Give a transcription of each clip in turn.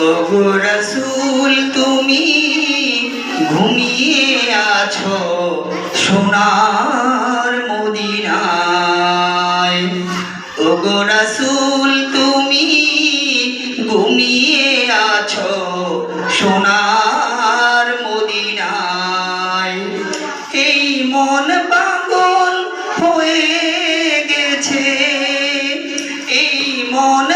ওগো রসুল, তুমি ঘুমিয়ে আছো সোনার মদিনায়। ওগো রসুল, তুমি ঘুমিয়ে আছো সোনার মদিনায়। এই মন পাগল হয়ে গেছে, এই মন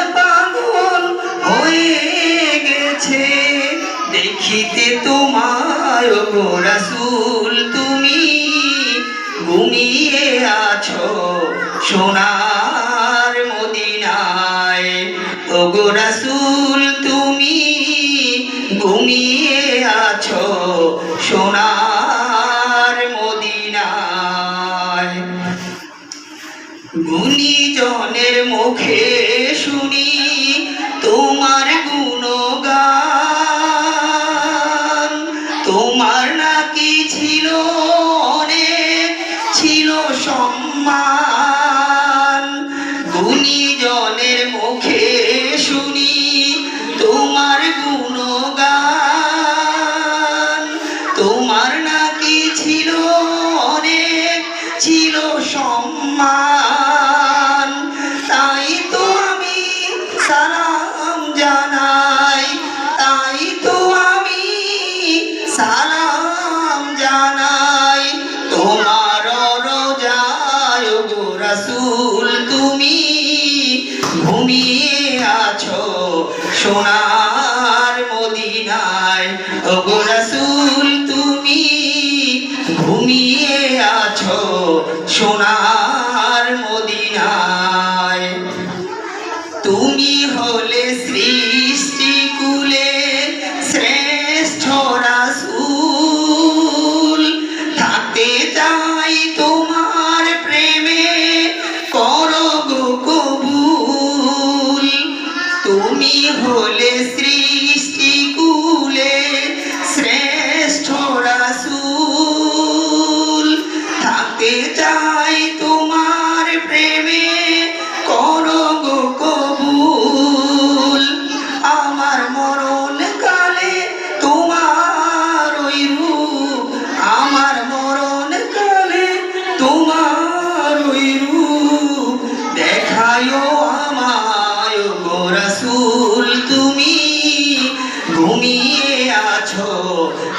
তোমায় গো রাসূল, তুমি ঘুমিয়ে আছো সোনার মদিনায়। ও গো তুমি ঘুমিয়ে আছো সোনার মদিনায়। গুণীজনের মুখে শুনি তোমার সম্মান গুণীজনের মুখে শুনি তোমার গুণগান। তোমার নাকি রাসূল তুমি ঘুমিয়ে আছো সোনার মদিনায়। ওগো গো তুমি ঘুমিয়ে আছো সোনার মদিনায়।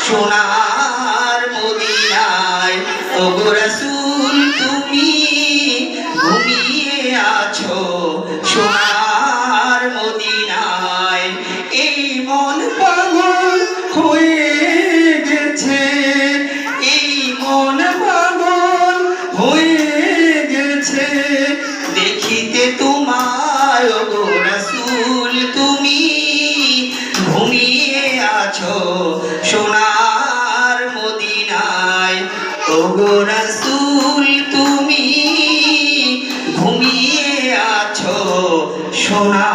সোনার মদিনায় ও গো রাসূল গো রাসুল তুমি ঘুমিয়ে আছো সোনা।